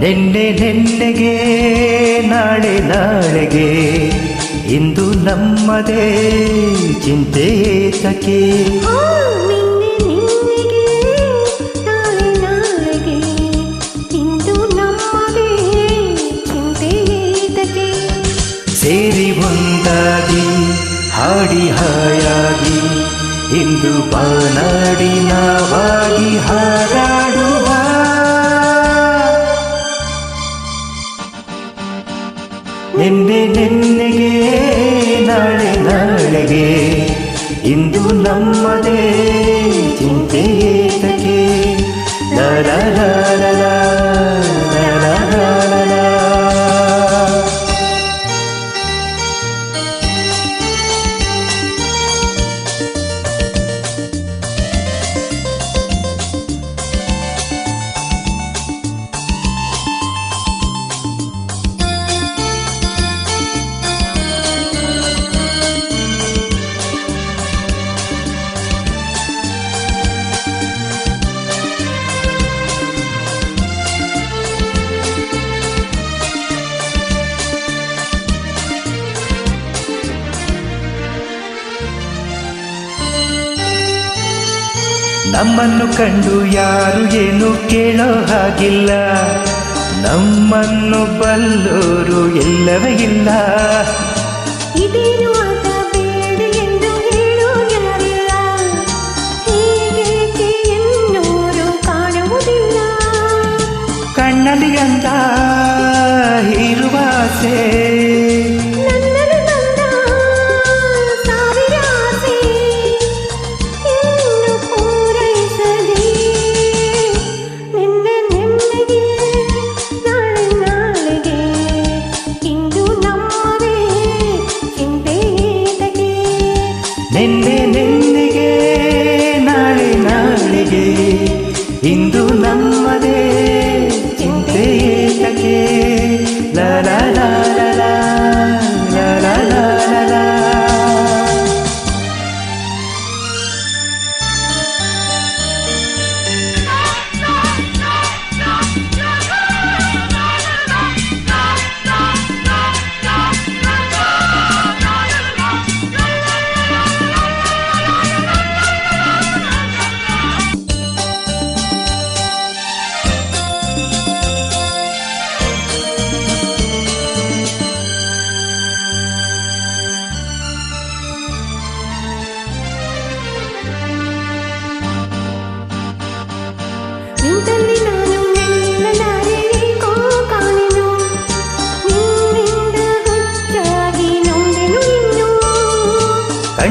ನಿನ್ನೆ ನಿನ್ನೆಗೆ ನಾಳೆ ನಾಳೆಗೆ ಇಂದು ನಮ್ಮದೇ ಚಿಂತೆ ಸೇರಿ ಒಂದಾಗಿ ಹಾಡಿ ಹಾಯಾಗಿ ಇಂದು ಬಾನಾಡಿ ನಾವಾಗಿ ಹಾರಾಡುವ. ನಿನ್ನೆ ನಿನ್ನೆಗೆ ನಾಳೆ ನಾಳೆಗೆ ಇಂದು ನಮ್ಮದೇ ನಮ್ಮನ್ನು ಕಂಡು ಯಾರು ಏನು ಕೇಳೋ ಹಾಗಿಲ್ಲ. ನಮ್ಮನ್ನು ಬಲ್ಲೋರು ಎಲ್ಲವೇ ಇಲ್ಲ. ಇದೇನು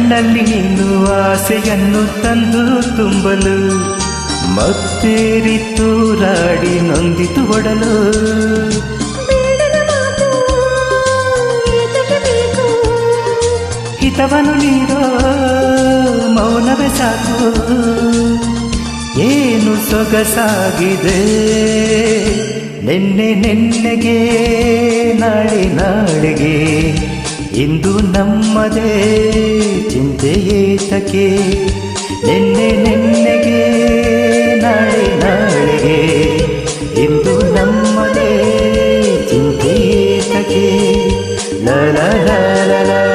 ಕಣ್ಣಲ್ಲಿ ನೀನು ಆಸೆಯನ್ನು ತಂದು ತುಂಬಲು ಮತ್ತೇರಿ ತೂರಾಡಿ ನೊಂದಿತು ಒಡಲು. ಹಿತವನು ನೀರೋ ಮೌನವೇ ಸಾಕು. ಏನು ಸೊಗಸಾಗಿದೆ? ನಿನ್ನೆ ನಿನ್ನೆಗೆ ನಾಳೆ ನಾಳೆಗೆ ಇಂದು ನಮ್ಮದೇ ಚಿಂತೆ ಏತಕ್ಕೆ? ನಿನ್ನೆ ನಿನ್ನೆಗೆ ನಾಳೆ ನಾಳೆಗೆ. ಇಂದು ನಮ್ಮದೇ ಚಿಂತೆ ಏತಕ್ಕೆ? ಲ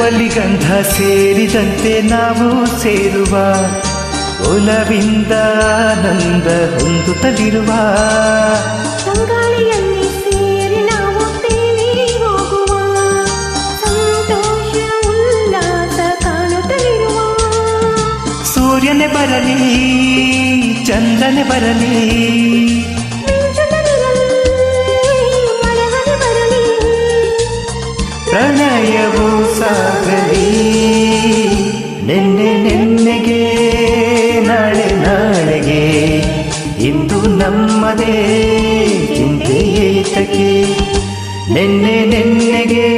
ಹೂವಲ್ಲಿ ಗಂಧ ಸೇರಿದಂತೆ ನಾವು ಸೇರುವ ಒಲವಿಂದ ನಂದ ಹೊಂದುತ್ತಲಿರುವ ಸೂರ್ಯನೆ ಬರಲಿ ಚಂದನೆ ಬರಲಿ ಸಾಗಲಿ ನಿನ್ನೆ ನಿನ್ನೆಗೆ, ನಾಳೆ ನಾಳೆಗೆ. ಇಂದು ನಮ್ಮದೇ ಚಿಂತೆಯೇತಕ್ಕೆ ನಿನ್ನೆ ನಿನ್ನೆಗೆ,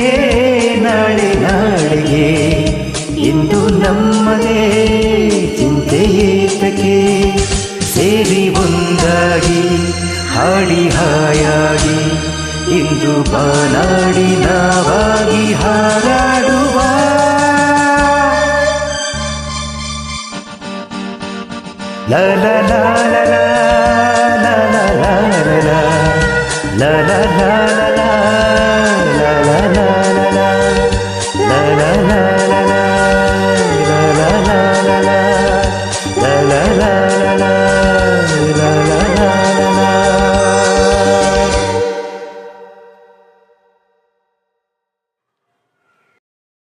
ನಾಳೆ ನಾಳೆಗೆ. ಇಂದು ನಮ್ಮದೇ ಚಿಂತೆ ಏತಕ್ಕೆ ಸೇರಿ ಒಂದಾಗಿ ಹಾಡಿ ಹಾಯಾಗಿ. ಇಂದು ಬಾಲಾಡಿ ನಾವಾಗಿ ಹಾರಾಡ la la la la la